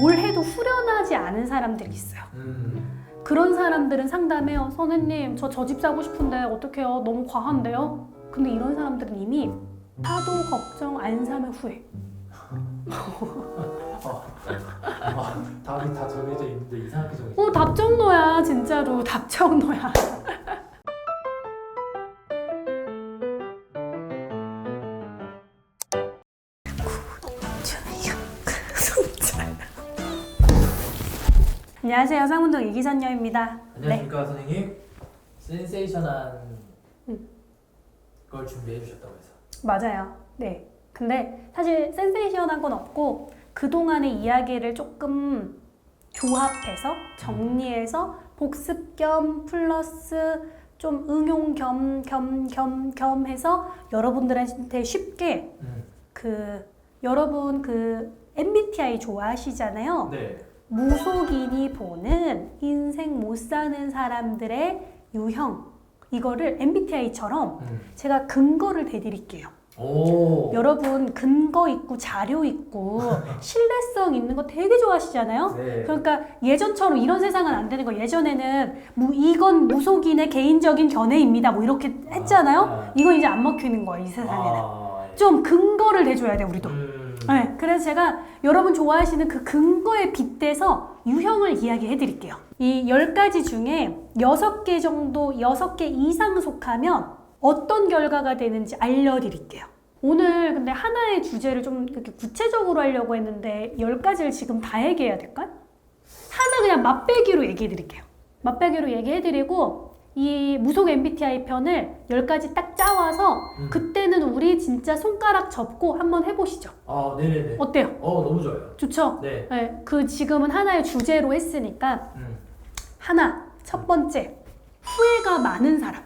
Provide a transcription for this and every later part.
뭘 해도 후련하지 않은 사람들이 있어요. 음. 그런 사람들은 상담해요. 선생님, 저 저 집 사고 싶은데 어떡해요? 너무 과한데요? 근데 이런 사람들은 이미 사도 걱정 안 사면 후회. 아, 답이 다 정해져 있는데 이상하게 정해져. 어, 답정너야, 진짜로. 답정너야. 안녕하세요. 상문동 이기선녀입니다. 네. 안녕하십니까 선생님. 센세이션한 음. 걸 준비해 주셨다고 해서. 맞아요. 네. 근데 사실 센세이션한 건 없고 그동안의 이야기를 조금 조합해서 정리해서 복습 겸 플러스 좀 응용 겸 겸 겸 겸 해서 여러분들한테 쉽게 음. 그 여러분 그 MBTI 좋아하시잖아요. 네. 무속인이 보는 인생 못 사는 사람들의 유형 이거를 MBTI처럼 음. 제가 근거를 대드릴게요. 오. 여러분 근거 있고 자료 있고 신뢰성 있는 거 되게 좋아하시잖아요. 네. 그러니까 예전처럼 이런 세상은 안 되는 거. 예전에는 무, 이건 무속인의 개인적인 견해입니다. 뭐 이렇게 했잖아요. 아. 이건 이제 안 먹히는 거야 이 세상에는. 아, 예. 좀 근거를 대줘야 돼 우리도. 음. 네, 그래서 제가 여러분 좋아하시는 그 근거에 빗대서 유형을 이야기해 드릴게요. 이 10가지 중에 6개 정도, 6개 이상 속하면 어떤 결과가 되는지 알려드릴게요. 오늘 근데 하나의 주제를 좀 이렇게 구체적으로 하려고 했는데 10가지를 지금 다 얘기해야 될까? 하나 그냥 맛배기로 얘기해 드릴게요. 맛배기로 얘기해 드리고 이 무속 MBTI 편을 10가지 딱 짜와서 음. 그때는 우리 진짜 손가락 접고 한번 해보시죠. 아, 네네네. 어때요? 어, 너무 좋아요. 좋죠? 네. 네, 그 지금은 하나의 주제로 했으니까 음. 하나 첫 번째 후회가 많은 사람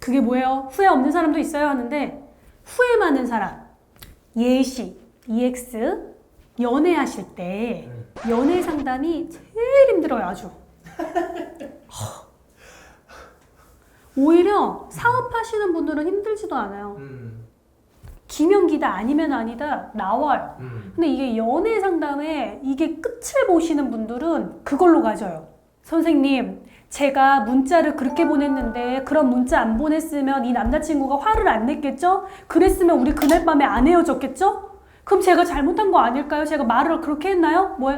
그게 뭐예요? 후회 없는 사람도 있어요 하는데 후회 많은 사람 예시 EX 연애하실 때 음. 연애 상담이 제일 힘들어요 아주 오히려 사업하시는 분들은 힘들지도 않아요 음. 기명기다 아니면 아니다 나와요 음. 근데 이게 연애 상담에 이게 끝을 보시는 분들은 그걸로 가져요. 선생님, 제가 문자를 그렇게 보냈는데 그런 문자 안 보냈으면 이 남자친구가 화를 안 냈겠죠? 그랬으면 우리 그날 밤에 안 헤어졌겠죠? 그럼 제가 잘못한 거 아닐까요? 제가 말을 그렇게 했나요? 뭐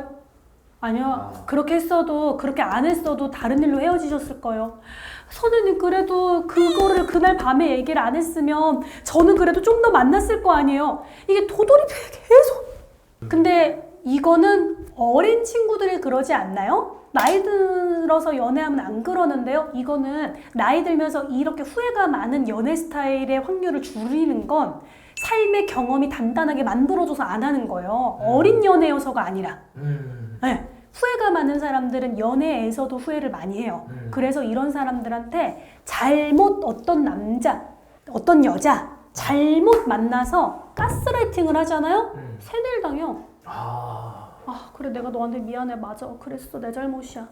아니요. 아. 그렇게 했어도 그렇게 안 했어도 다른 일로 헤어지셨을 거예요. 선생님 그래도 그거를 그날 밤에 얘기를 안 했으면 저는 그래도 좀 더 만났을 거 아니에요. 이게 도돌이표에 계속. 근데 이거는 어린 친구들이 그러지 않나요? 나이 들어서 연애하면 안 그러는데요. 이거는 나이 들면서 이렇게 후회가 많은 연애 스타일의 확률을 줄이는 건 삶의 경험이 단단하게 만들어줘서 안 하는 거예요. 음. 어린 연애여서가 아니라. 음. 네. 후회가 많은 사람들은 연애에서도 후회를 많이 해요. 음. 그래서 이런 사람들한테 잘못 어떤 남자, 어떤 여자 잘못 만나서 가스라이팅을 하잖아요. 음. 세뇌를 당해요. 아. 아, 그래 내가 너한테 미안해. 맞아. 그랬어. 내 잘못이야.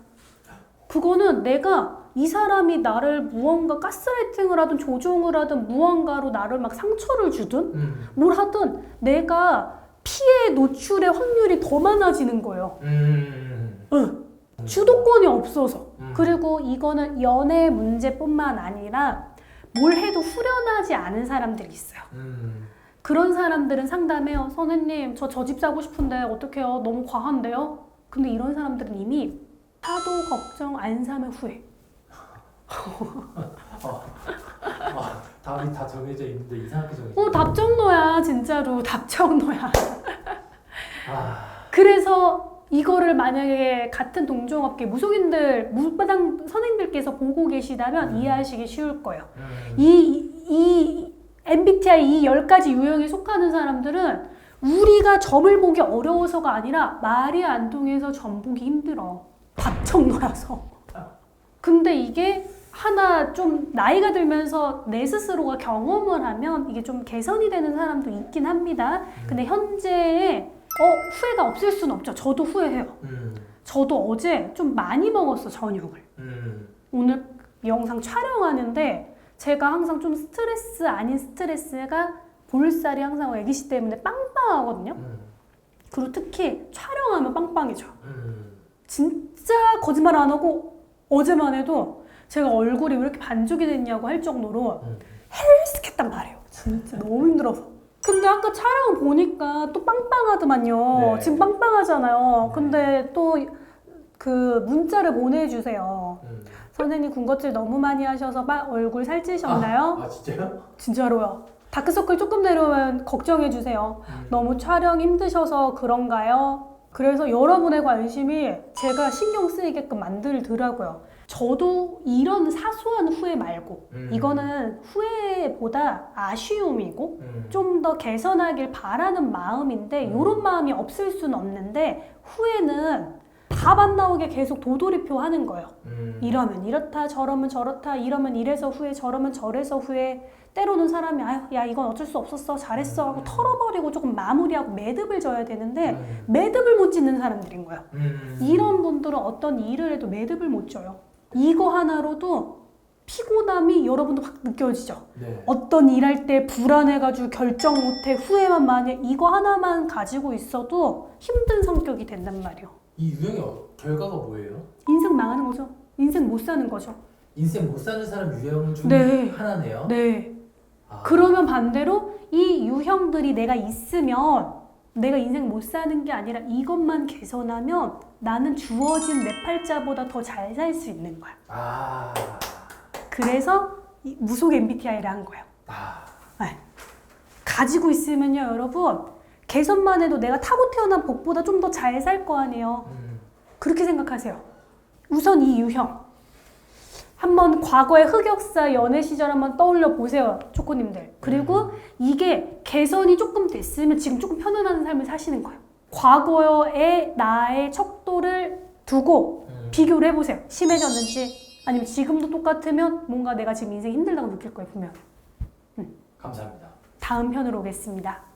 그거는 내가 이 사람이 나를 무언가 가스라이팅을 하든 조종을 하든 무언가로 나를 막 상처를 주든 음. 뭘 하든 내가 피해 노출의 확률이 더 많아지는 거예요. 음. 응. 주도권이 없어서. 음. 그리고 이거는 연애 문제뿐만 아니라 뭘 해도 후련하지 않은 사람들이 있어요. 음. 그런 사람들은 상담해요. 선생님, 저 저 집 사고 싶은데 어떡해요? 너무 과한데요? 근데 이런 사람들은 이미 사도 걱정 안 사면 후회. 아, 답이 다 정해져 있는데 이상하게 정해져. 어, 답정너야, 진짜로. 답정너야. 아. 그래서 이거를 만약에 같은 동종업계 무속인들, 무바당 선생님들께서 보고 계시다면 음. 이해하시기 쉬울 거예요. 음. 이, 이 MBTI 이 10가지 유형에 속하는 사람들은 우리가 점을 보기 어려워서가 아니라 말이 안 통해서 점 보기 힘들어. 답정너라서. 근데 이게 하나 좀 나이가 들면서 내 스스로가 경험을 하면 이게 좀 개선이 되는 사람도 있긴 합니다. 근데 현재에 어, 후회가 없을 수는 없죠. 저도 후회해요. 음. 저도 어제 좀 많이 먹었어, 저녁을. 음. 오늘 영상 촬영하는데 제가 항상 좀 스트레스 아닌 스트레스가 볼살이 항상 애기씨 때문에 빵빵하거든요. 음. 그리고 특히 촬영하면 빵빵해져. 음. 진짜 거짓말 안 하고 어제만 해도 제가 얼굴이 왜 이렇게 반죽이 됐냐고 할 정도로 음. 헬스했단 말이에요. 진짜 너무 힘들어서. 근데 아까 촬영 보니까 또 빵빵하더만요. 네. 지금 빵빵하잖아요. 네. 근데 또 그 문자를 보내주세요. 음. 선생님 군것질 너무 많이 하셔서 막 얼굴 살찌셨나요? 아 진짜요? 진짜로요. 다크서클 조금 내려오면 걱정해 주세요. 음. 너무 촬영 힘드셔서 그런가요? 그래서 여러분의 관심이 제가 신경 쓰이게끔 만들더라고요. 저도 이런 사소한 후회 말고 음. 이거는 후회보다 아쉬움이고 음. 좀더 개선하길 바라는 마음인데 음. 이런 마음이 없을 수는 없는데 후회는 답안 나오게 계속 도돌이표 하는 거예요. 음. 이러면 이렇다 저러면 저렇다 이러면 이래서 후회 저러면 저래서 후회 때로는 사람이 아유 야 이건 어쩔 수 없었어 잘했어 하고 음. 털어버리고 조금 마무리하고 매듭을 져야 되는데 음. 매듭을 못 짓는 사람들인 거야 음. 이런 분들은 어떤 일을 해도 매듭을 못 져요 이거 하나로도 피곤함이 여러분도 확 느껴지죠 네. 어떤 일할 때 불안해가지고 결정 못해 후회만 많이 해. 이거 하나만 가지고 있어도 힘든 성격이 된단 말이에요 이 유형의 어- 결과가 뭐예요? 인생 망하는 거죠 인생 못 사는 거죠 인생 못 사는 사람 유형 중 네. 하나네요. 네 아. 그러면 반대로 이 유형들이 내가 있으면 내가 인생 못 사는 게 아니라 이것만 개선하면 나는 주어진 내 팔자보다 더 잘 살 수 있는 거야. 아. 그래서 이 무속 MBTI를 한 거예요. 아. 네. 가지고 있으면요, 여러분. 개선만 해도 내가 타고 태어난 복보다 좀 더 잘 살 거 아니에요. 음. 그렇게 생각하세요. 우선 이 유형. 한번 과거의 흑역사 연애 시절 한번 떠올려 보세요, 초코님들. 그리고 이게 개선이 조금 됐으면 지금 조금 편안한 삶을 사시는 거예요. 과거의 나의 척도를 두고 음. 비교를 해보세요. 심해졌는지 아니면 지금도 똑같으면 뭔가 내가 지금 인생 힘들다고 느낄 거예요, 분명. 감사합니다. 다음 편으로 오겠습니다.